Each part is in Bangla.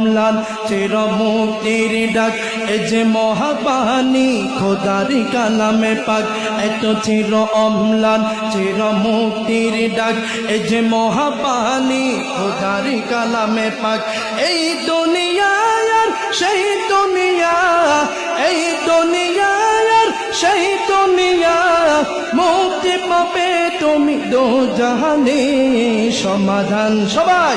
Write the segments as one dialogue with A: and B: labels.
A: অম্লান চির ডাক। এ যে মহাবাণী, খোদারি কালামে পাক। এত চির অম্লান চির মুক্তির ডাক। এ যে মহাবাণী, খোদারি কালামে পাক। এই দুনিয়ার পাবে তুমি দো জাহানে সমাধান, সবাই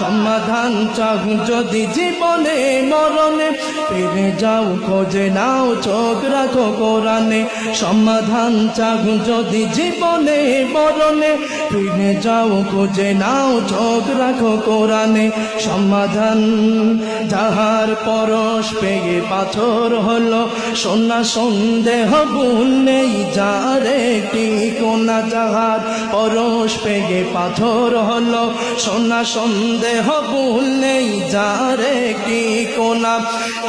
A: সমাধান চাহ যদি জীবনে মরণে ফিরে যাও, খোঁজে নাও, চোখ রাখো কোরআনে। সমাধান চাহ যদি জীবনে মরণে ফিরে যাও, খোঁজে নাও, চোখ রাখো কোরআনে। সমাধান যাহার পরশ পেয়ে পাথর হলো, সোনা সন্দেহ ভুল নেই, যার একটি কোনা যাহার পরশ পেগে পাথর হলো। সোনা সন্দেহ ভুল নেই কি কোনা।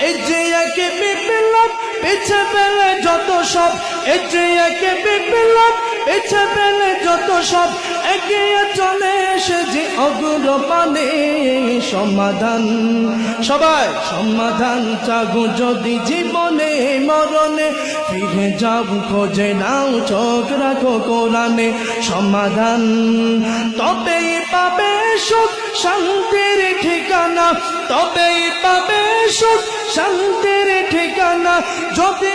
A: এই যে একে বিপ্লব, পিছে পেলে যত সব। এই যে একে বিপ্লব, পিছে পেলে যত সব। এগিয়ে চলে এসে অগ্রপানে সমাধান। সবাই সমাধান চাগু যদি জীবনে, মরণে ফিরে যাব খোঁজে নাও, চোখ রাখো কোরআনে সমাধান। তবেই পাবে সুখ শান্তির ঠিকানা, তবেই পাবে সুখ শান্তির ঠিকানা। যদি